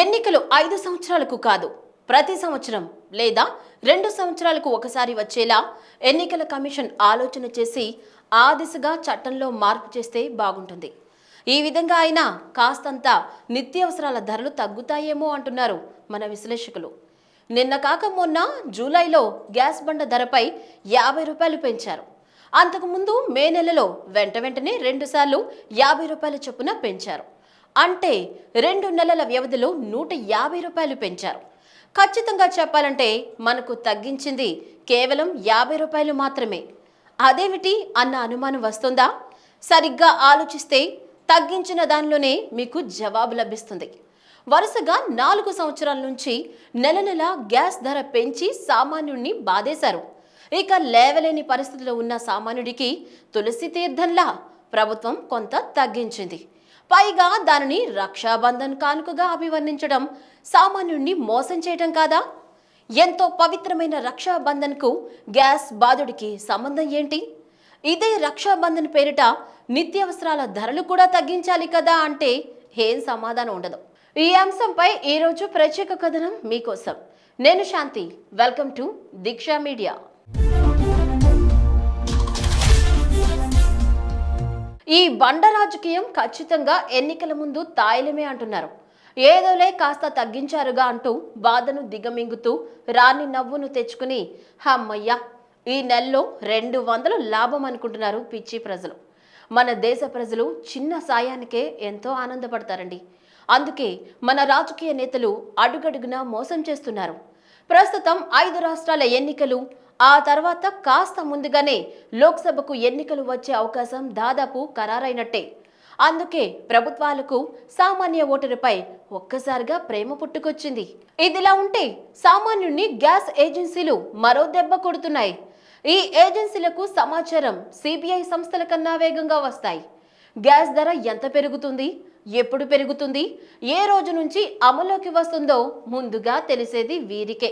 ఎన్నికలు ఐదు సంవత్సరాలకు కాదు ప్రతి సంవత్సరం లేదా రెండు సంవత్సరాలకు ఒకసారి వచ్చేలా ఎన్నికల కమిషన్ ఆలోచన చేసి ఆ దిశగా చట్టంలో మార్పు చేస్తే బాగుంటుంది. ఈ విధంగా అయినా కాస్తంత నిత్యావసరాల ధరలు తగ్గుతాయేమో అంటున్నారు మన విశ్లేషకులు. నిన్న కాక మొన్న జూలైలో గ్యాస్ బండ ధరపై యాభై రూపాయలు పెంచారు. అంతకుముందు మే నెలలో వెంట వెంటనే రెండుసార్లు యాభై రూపాయల చొప్పున పెంచారు. అంటే రెండు నెలల వ్యవధిలో నూట యాభై రూపాయలు పెంచారు. ఖచ్చితంగా చెప్పాలంటే మనకు తగ్గించింది కేవలం యాభై రూపాయలు మాత్రమే. అదేమిటి అన్న అనుమానం వస్తుందా? సరిగ్గా ఆలోచిస్తే తగ్గించిన దానిలోనే మీకు జవాబు లభిస్తుంది. వరుసగా నాలుగు సంవత్సరాల నుంచి నెల నెల గ్యాస్ ధర పెంచి సామాన్యుణ్ణి బాధేశారు. ఇక లేవలేని పరిస్థితిలో ఉన్న సామాన్యుడికి తులసి తీర్థంలా ప్రభుత్వం కొంత తగ్గించింది. పైగా దానిని రక్షాబంధన్ కానుకగా అభివర్ణించడం సామాన్యుణ్ణి మోసం చేయటం కాదా? ఎంతో పవిత్రమైన రక్షాబంధన్కు గ్యాస్ బాధుడికి సంబంధం ఏంటి? ఇదే రక్షాబంధన్ పేరిట నిత్యావసరాల ధరలు కూడా తగ్గించాలి కదా అంటే ఏం సమాధానం ఉండదు. ఈ అంశంపై ఈరోజు ప్రత్యేక కథనం మీకోసం. నేను Shanti welcome to Deeksha media. ఈ బండ రాజకీయం ఖచ్చితంగా ఎన్నికల ముందు తాయిలమే అంటున్నారు. ఏదోలే కాస్త తగ్గించారుగా అంటూ బాధను దిగమింగుతూ రాని నవ్వును తెచ్చుకుని హమ్మయ్యా ఈ నెలలో రెండు వందలు లాభం అనుకుంటున్నారు పిచ్చి ప్రజలు. మన దేశ ప్రజలు చిన్న సాయానికే ఎంతో ఆనందపడతారండి. అందుకే మన రాజకీయ నేతలు అడుగడుగునా మోసం చేస్తున్నారు. ప్రస్తుతం ఐదు రాష్ట్రాల ఎన్నికలు. ఆ తర్వాత కాస్త ముందుగానే లోక్సభకు ఎన్నికలు వచ్చే అవకాశం దాదాపు ఖరారైనట్టే. అందుకే ప్రభుత్వాలకు సామాన్య ఓటరుపై ఒక్కసారిగా ప్రేమ పుట్టుకొచ్చింది. ఇదిలా ఉంటే సామాన్యుణ్ణి గ్యాస్ ఏజెన్సీలు మరో దెబ్బ కొడుతున్నాయి. ఈ ఏజెన్సీలకు సమాచారం సిబిఐ సంస్థల కన్నా వేగంగా వస్తాయి. గ్యాస్ ధర ఎంత పెరుగుతుంది? ఎప్పుడు పెరుగుతుంది? ఏ రోజు నుంచి అమల్లోకి వస్తుందో ముందుగా తెలిసేది వీరికే.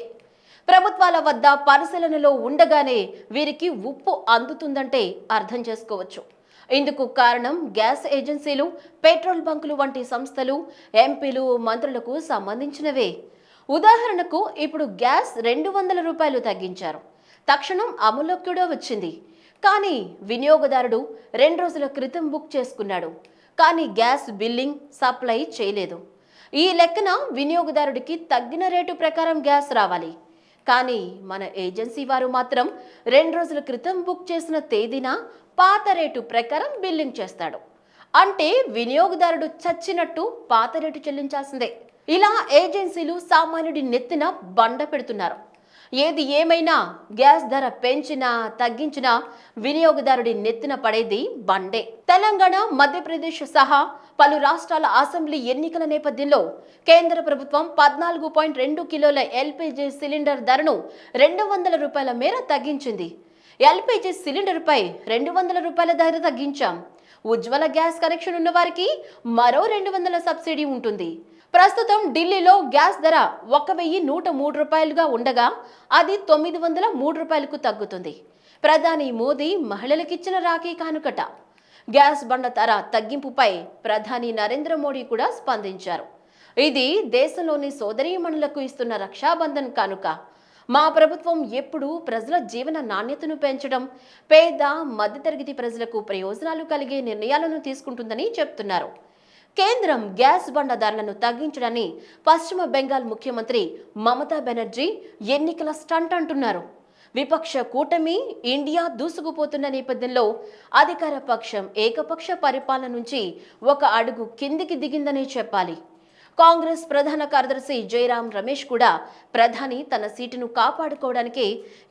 ప్రభుత్వాల వద్ద పరిశీలనలో ఉండగానే వీరికి ఉప్పు అందుతుందంటే అర్థం చేసుకోవచ్చు. ఇందుకు కారణం గ్యాస్ ఏజెన్సీలు పెట్రోల్ బంకులు వంటి సంస్థలు ఎంపీలు మంత్రులకు సంబంధించినవే. ఉదాహరణకు ఇప్పుడు గ్యాస్ రెండు వందల రూపాయలు తగ్గించారు. తక్షణం అమల్లోకి కూడా వచ్చింది. కానీ వినియోగదారుడు రెండు రోజుల క్రితం బుక్ చేసుకున్నాడు. కానీ గ్యాస్ బిల్లింగ్ సప్లై చేయలేదు. ఈ లెక్కన వినియోగదారుడికి తగ్గిన రేటు ప్రకారం గ్యాస్ రావాలి. కానీ మన ఏజెన్సీ వారు మాత్రం రెండు రోజుల క్రితం బుక్ చేసిన తేదీన పాత రేటు ప్రకారం బిల్లింగ్ చేస్తాడు. అంటే వినియోగదారుడు చచ్చినట్టు పాత రేటు చెల్లించాల్సిందే. ఇలా ఏజెన్సీలు సామాన్యుడి నెత్తిన బండ పెడుతున్నారు. ఏది ఏమైనా గ్యాస్ ధర పెంచినా తగ్గించినా వినియోగదారుడి నెత్తిన పడేది బండే. తెలంగాణ మధ్యప్రదేశ్ సహా పలు రాష్ట్రాల అసెంబ్లీ ఎన్నికల నేపథ్యంలో కేంద్ర ప్రభుత్వం పద్నాలుగు పాయింట్ రెండు కిలోల ఎల్పిజి సిలిండర్ ధరను రెండు వందల రూపాయల మేర తగ్గించింది. ఎల్పిజి సిలిండర్పై రెండు వందల రూపాయల ధర తగ్గించాం. ఉజ్వల గ్యాస్ కనెక్షన్ ఉన్న వారికి మరో రెండు వందల సబ్సిడీ ఉంటుంది. ప్రస్తుతం ఢిల్లీలో గ్యాస్ ధర ఒక వెయ్యి నూట మూడు రూపాయలుగా ఉండగా అది తొమ్మిది వందల మూడు రూపాయలకు తగ్గుతుంది. ప్రధాని మోదీ మహిళలకిచ్చిన రాఖీ కానుకట. గ్యాస్ బండ ధర తగ్గింపుపై ప్రధాని నరేంద్ర మోడీ కూడా స్పందించారు. ఇది దేశంలోని సోదరీమణులకు ఇస్తున్న రక్షాబంధన్ కానుక. మా ప్రభుత్వం ఎప్పుడూ ప్రజల జీవన నాణ్యతను పెంచడం పేద మధ్యతరగతి ప్రజలకు ప్రయోజనాలు కలిగే నిర్ణయాలను తీసుకుంటుందని చెప్తున్నారు. కేంద్రం గ్యాస్ బండ ధరలను తగ్గించడాన్ని పశ్చిమ బెంగాల్ ముఖ్యమంత్రి మమతా బెనర్జీ ఎన్నికల స్టంట్ అంటున్నారు. విపక్ష కూటమి ఇండియా దూసుకుపోతున్న నేపథ్యంలో అధికార పక్షం ఏకపక్ష పరిపాలన నుంచి ఒక అడుగు కిందికి దిగిందనే చెప్పాలి. కాంగ్రెస్ ప్రధాన కార్యదర్శి జయరాం రమేష్ కూడా ప్రధాని తన సీటును కాపాడుకోవడానికి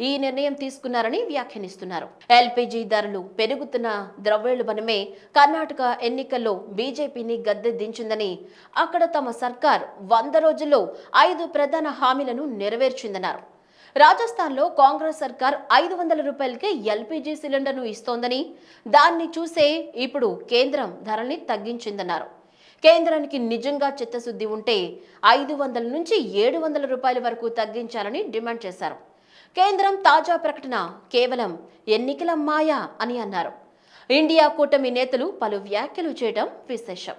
ఈ నిర్ణయం తీసుకున్నారని వ్యాఖ్యానిస్తున్నారు. ఎల్పీజీ ధరలు పెరుగుతున్న ద్రవ్యోల్బణమే కర్ణాటక ఎన్నికల్లో బీజేపీని గద్దె దించిందని అక్కడ తమ సర్కార్ వంద రోజుల్లో ఐదు ప్రధాన హామీలను నెరవేర్చిందన్నారు. రాజస్థాన్లో కాంగ్రెస్ సర్కార్ ఐదు వందల రూపాయలకే ఎల్పీజీ సిలిండర్ను ఇస్తోందని దాన్ని చూసే ఇప్పుడు కేంద్రం ధరల్ని తగ్గించిందన్నారు. కేంద్రానికి నిజంగా చిత్తశుద్ధి ఉంటే ఐదు వందల నుంచి ఏడు వందల రూపాయల వరకు తగ్గించాలని డిమాండ్ చేశారు. కేంద్రం తాజా ప్రకటన కేవలం ఎన్నికల మాయా అని అన్నారు. ఇండియా కూటమి నేతలు పలు వ్యాఖ్యలు చేయడం విశేషం.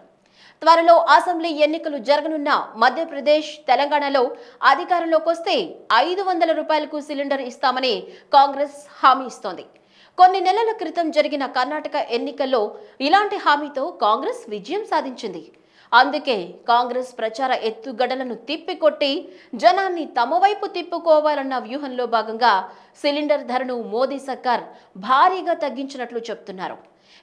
త్వరలో అసెంబ్లీ ఎన్నికలు జరగనున్న మధ్యప్రదేశ్ తెలంగాణలో అధికారంలోకి వస్తే ఐదు వందల రూపాయలకు సిలిండర్ ఇస్తామని కాంగ్రెస్ హామీ ఇస్తోంది. కొన్ని నెలల క్రితం జరిగిన కర్ణాటక ఎన్నికల్లో ఇలాంటి హామీతో కాంగ్రెస్ విజయం సాధించింది. అందుకే కాంగ్రెస్ ప్రచార ఎత్తుగడలను తిప్పికొట్టి జనాన్ని తమ వైపు తిప్పుకోవాలన్న వ్యూహంలో భాగంగా సిలిండర్ ధరను మోదీ సర్కార్ భారీగా తగ్గించినట్లు చెప్తున్నారు.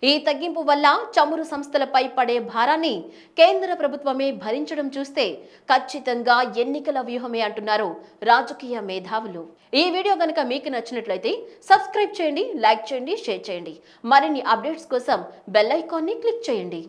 ఈ తగ్గింపు వల్ల చమురు సంస్థలపై పడే భారాన్ని కేంద్ర ప్రభుత్వమే భరించడం చూస్తే ఖచ్చితంగా ఎన్నికల వ్యూహమే అంటున్నారు రాజకీయ మేధావులు. ఈ వీడియో కనుక మీకు నచ్చినట్లయితే సబ్స్క్రైబ్ చేయండి లైక్ చేయండి షేర్ చేయండి. మరిన్ని అప్డేట్స్ కోసం బెల్ ఐకాన్ని క్లిక్ చేయండి.